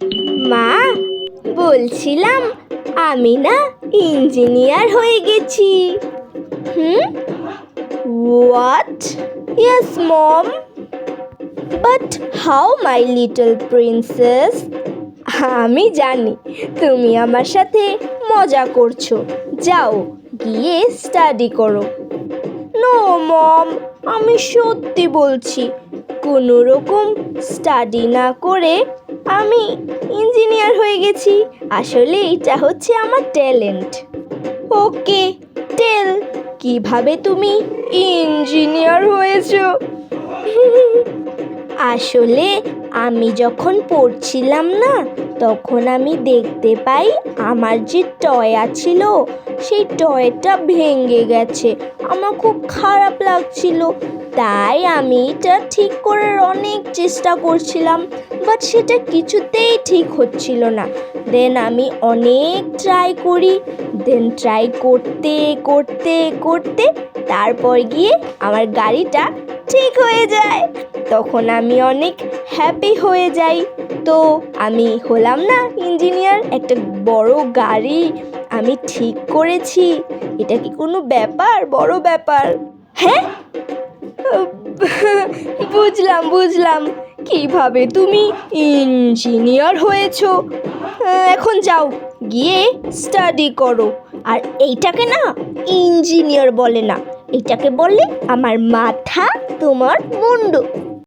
মা, বলছিলাম আমি না ইঞ্জিনিয়ার হয়ে গেছি। হুম? What yes mom but how my little princess আমি জানি, তুমি আমার সাথে মজা করছ। যাও, গিয়ে স্টাডি করো। নো মম আমি সত্যি বলছি, কোনো রকম স্টাডি না করে আমি ইঞ্জিনিয়ার হয়ে গেছি। আসলে এটা হচ্ছে আমার ট্যালেন্ট। ওকে, টেল, কীভাবে তুমি ইঞ্জিনিয়ার হয়েছো? আসলে আমি যখন পড়ছিলাম না, তখন আমি দেখতে পাই আমার যে টয়া ছিল, সেই টয়টা ভেঙে গেছে। আমার খুব খারাপ লাগছিল। তাই আমি এটা ঠিক করার অনেক চেষ্টা করছিলাম বাট সেটা কিছুতেই ঠিক হচ্ছিল না। দেন আমি অনেক ট্রাই করি। দেন ট্রাই করতে করতে করতে তারপর গিয়ে আমার গাড়িটা ঠিক হয়ে যায়। তখন আমি অনেক হ্যাপি হয়ে যাই, তো আমি হলাম না ইঞ্জিনিয়ার। একটা বড় গাড়ি আমি ঠিক করেছি। এটা কি কোনো ব্যাপার? বড় ব্যাপার। হ্যাঁ? বুঝলাম বুঝলাম। কীভাবে তুমি ইঞ্জিনিয়ার হয়েছো? এখন যাও, গিয়ে স্টাডি করো। আর এইটাকে না ইঞ্জিনিয়ার বলে না। এটাকে বলে আমার মাথা তোমার মুন্ডু।